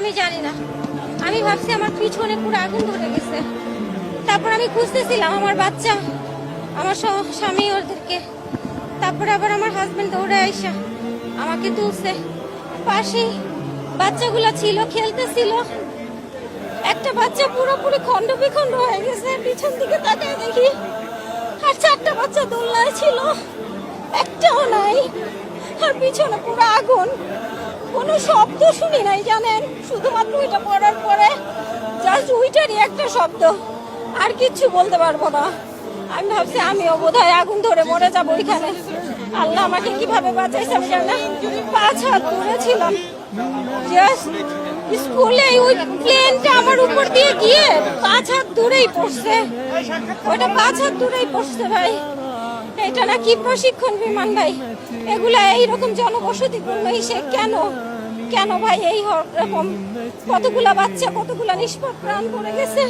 আমি জানি না। আমি ভাবছি আমার পিছনে পুরো আগুন ধরে গেছে। তারপর আমি খুঁজতেছিলাম আমার বাচ্চা, আমার স্বামী ওদেরকে। তারপরে আবার আমার হাজবেন্ড দৌড়ে আইসা আমাকে তুলছে। পাশেই বাচ্চাগুলো ছিল, খেলতেছিল। একটা বাচ্চা পুরোপুরি খণ্ড বিখণ্ড হয়ে গেছে, পিছন দিকে তাকায় দেখি আর চারটা বাচ্চা দোলনায় ছিল। একটাও নাই, আর পিছনে পুরো আগুন। কোনো শব্দ শুনি নাই জানেন? শুধুমাত্র এটা পড়ার পরে জাস্ট উইটারই একটা শব্দ। আর কিচ্ছু বলতে পারব না। আমি ভাবছি, আমিও বোধহয় আগুন ধরে মরে যাব ওইখানে। আল্লাহ আমাকে কীভাবে বাঁচাইছে আমি জানি পাঁচ হাত দূরে ছিলাম। স্কুলে ওই প্লেনটা আমার উপর দিয়ে গিয়ে পাঁচ হাত দূরেই পড়ছে। ওটা পাঁচ হাত দূরেই পড়ছে ভাই। এটা নাকি প্রশিক্ষণ বিমান ভাই? এগুলা এইরকম জনবসতি পূর্ণ সে কেন? কেন ভাই এই রকম কতগুলা বাচ্চা, কতগুলা নিষ্পাপ প্রাণ পড়ে গেছে?